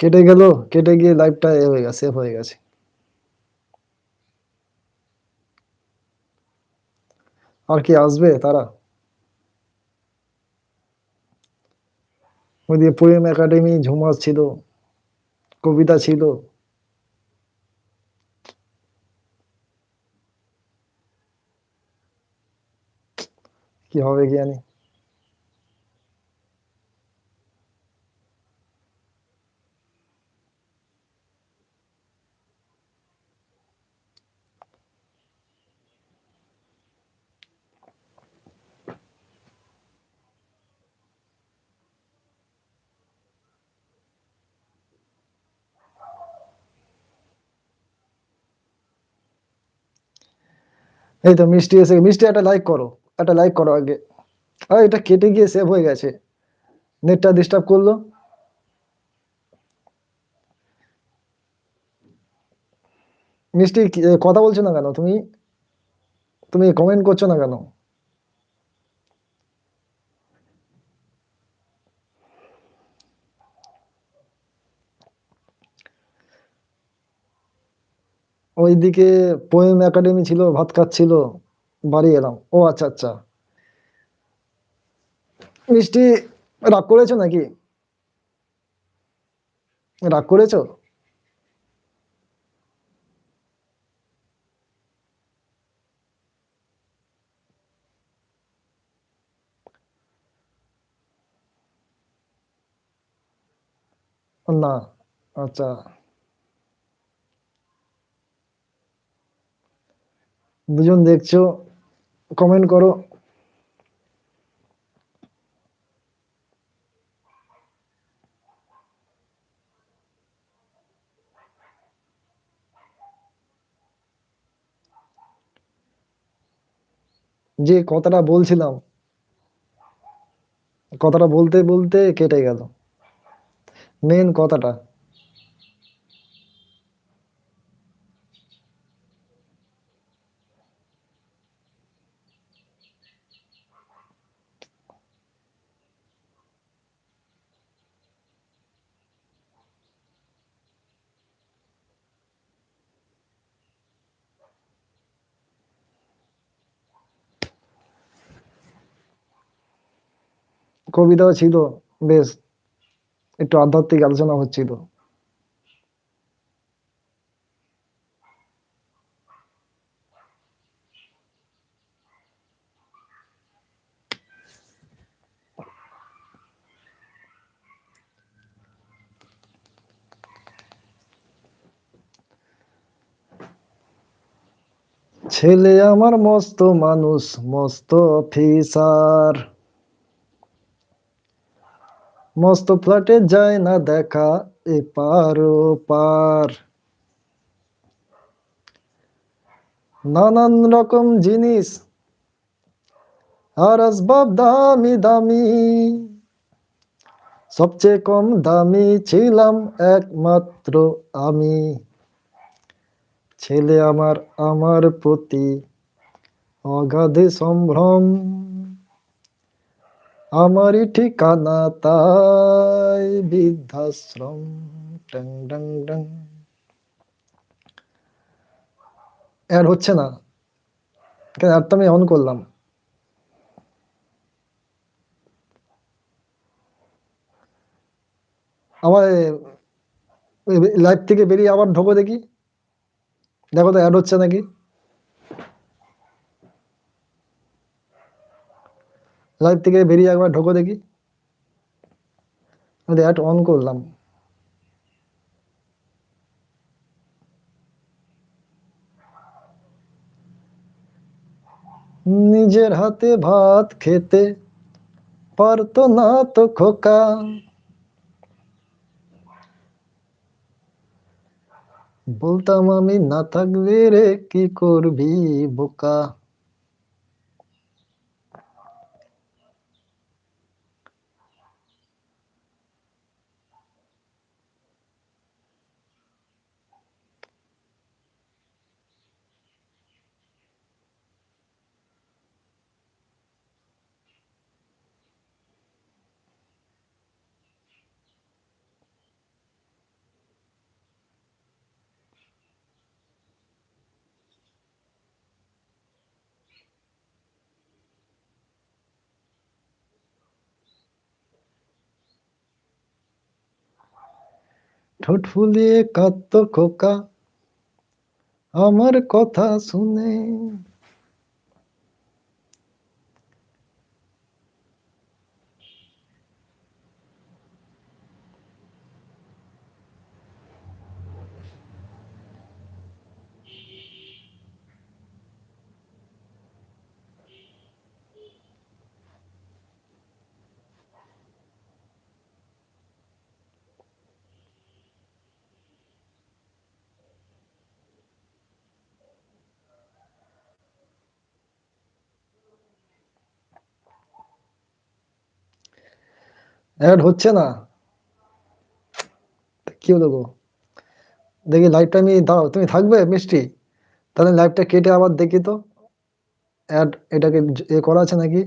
কেটে গেল, কেটে গিয়ে লাইভটা এ হয়ে গেছে হয়ে গেছে। আর কি আসবে তারা? ওই দিয়ে পোয়েম একাডেমি ঝুমাস ছিল, কবিতা ছিল। কি হবে কি জানি। এই তো মিষ্টি এসে মিষ্টি একটা লাইক করো, একটা লাইক করো আগে। আর, এটা কেটে গিয়ে সেভ হয়ে গেছে। নেটটা ডিস্টার্ব করল। মিষ্টি কথা বলছো না কেন? তুমি তুমি কমেন্ট করছ না কেন? ওইদিকে পোয়েম একাডেমি ছিল, ভাত খাচ্ছিল, বাড়ি এলাম। ও আচ্ছা আচ্ছা। মিষ্টি, রাগ করেছ নাকি? রাগ করেছ? না আচ্ছা। দুজন দেখছ কমেন্ট করো। যে কথাটা বলছিলাম কথাটা বলতে বলতে কেটে গেল। মেন কথাটা। কবিতাও ছিল বেশ একটু আধ্যাত্মিক আলোচনা হচ্ছিল। ছেলে আমার মস্ত মানুষ মস্ত অফিসার। মস্ত ফ্ল্যাটে যায় না দেখা, এ এপার পার। নানান রকম জিনিস, আর আসবাব দামি দামি। সবচেয়ে কম দামি ছিলাম একমাত্র আমি। ছেলে আমার আমার প্রতি অগাধে সম্ভ্রম। আমারই ঠিকানা তাই বৃদ্ধাশ্রম টং ডং ডং অ্যাড হচ্ছে না। কেন অ্যাডটা আমি অন করলাম। আমার লাইভ থেকে বেরিয়ে আবার ঢোকো দেখি। দেখো তো অ্যাড হচ্ছে নাকি? লাইভ থেকে বেরিয়ে একবার ঢোকো দেখি। অ্যাড অন করলাম। নিজের হাতে ভাত খেতে পারতো না তো খোকা। বলতাম আমি না থাকলে রে কি করবি বোকা। ঠোঁট ফুলিয়ে কাঁদত খোকা। আমার কথা শুনে অ্যাড হচ্ছে না। কি হলো দেখি লাইভটা আমি দাও তুমি থাকবে মিষ্টি? তাহলে লাইভটা কেটে আবার দেখি তো। অ্যাড এটাকে এ করা আছে নাকি?